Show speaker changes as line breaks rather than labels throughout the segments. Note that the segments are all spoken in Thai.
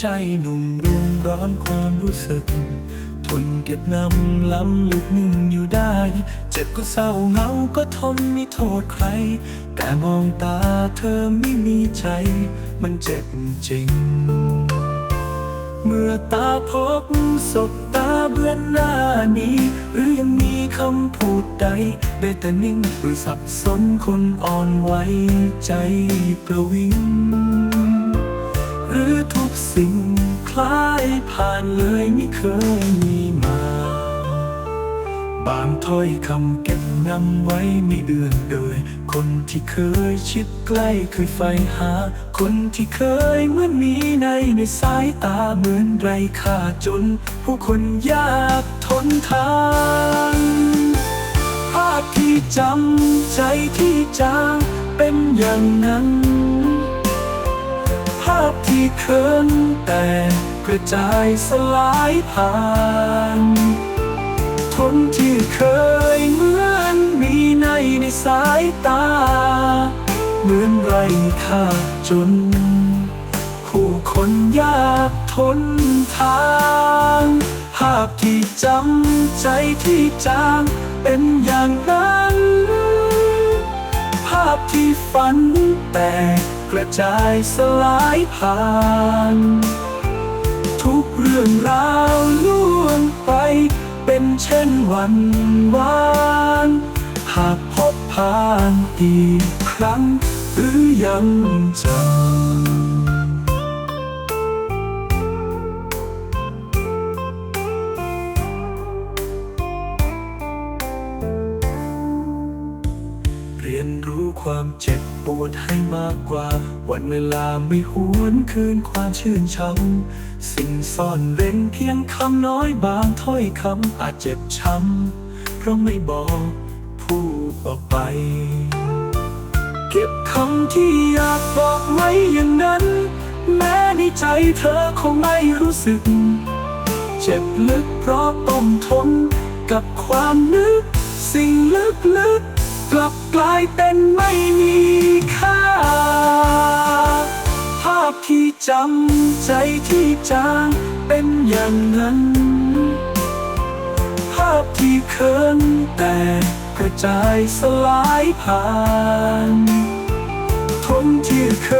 ใจหนุ่มรุมร้อนความรู้สึก ทนเก็บน้ำล้ำลึกนิ่งอยู่ได้ เจ็บก็เศร้าเหงาก็ทนไม่โทษใคร แต่มองตาเธอไม่มีใจ มันเจ็บจริง เมื่อตาพบศพตาเบื้อนหน้านี้ หรือยังมีคำพูดใดได้แต่นิ่งหรือสับสนคนอ่อนไหวใจประวิง รือทุกสิ่งคล้ายผ่านเลยไม่เคยมีมา บางถ้อยคำเก็บนำไว้ไม่เดือนเดยคนที่เคยชิดใกล้เคยใฝ่หา คนที่เคยเหมื่อนมีในในสายตาเหมือนไรค่าจน ผู้คนยากทนทานภาพที่จำใจที่จางเป็นอย่างนั้น ภาพที่เคินแต่กระจายสลายผ่านทนที่เคยเหมือนมีในในสายตา เหมือนไรค่าจน ผู้คนยากทนทาง ภาพที่จำใจที่จางเป็นอย่างนั้น ภาพที่ฝันแต กระจายสลายผ่าน ทุกเรื่องราวล่วงไป เป็นเช่นวันวาน หากพบผ่านอีกครั้ง หรือยังจำ ความเจ็บปวดให้มากกว่า วันเวลาไม่หวนคืนความชื่นช้ำสิ่งซ่อนเร้นเพียงคำน้อยบางถ้อยคำอาจเจ็บช้ำเพราะไม่บอกพูดออกไป เก็บคำที่อยากบอกไว้อย่างนั้น แม้ในใจเธอคงไม่รู้สึก เจ็บลึกเพราะต้องทนกับความนึก สิ่งลึกๆ กลับกลายเป็นไม่มีค่า ภาพที่จำใจที่จางเป็นอย่างนั้น ภาพที่เคินแต่กระจายสลายผ่านทนที่เค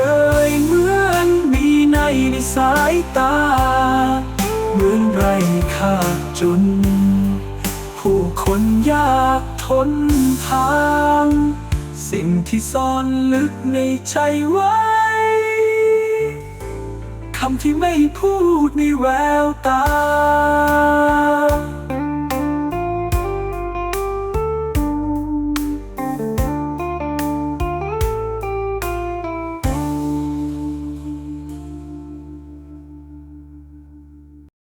ยเหมือนมีในในสายตา เหมือนไรค่าจน ผู้คนยากทนทาง สิ่งที่ซ่อนลึกในใจไว้ คำที่ไม่พูดในแววตา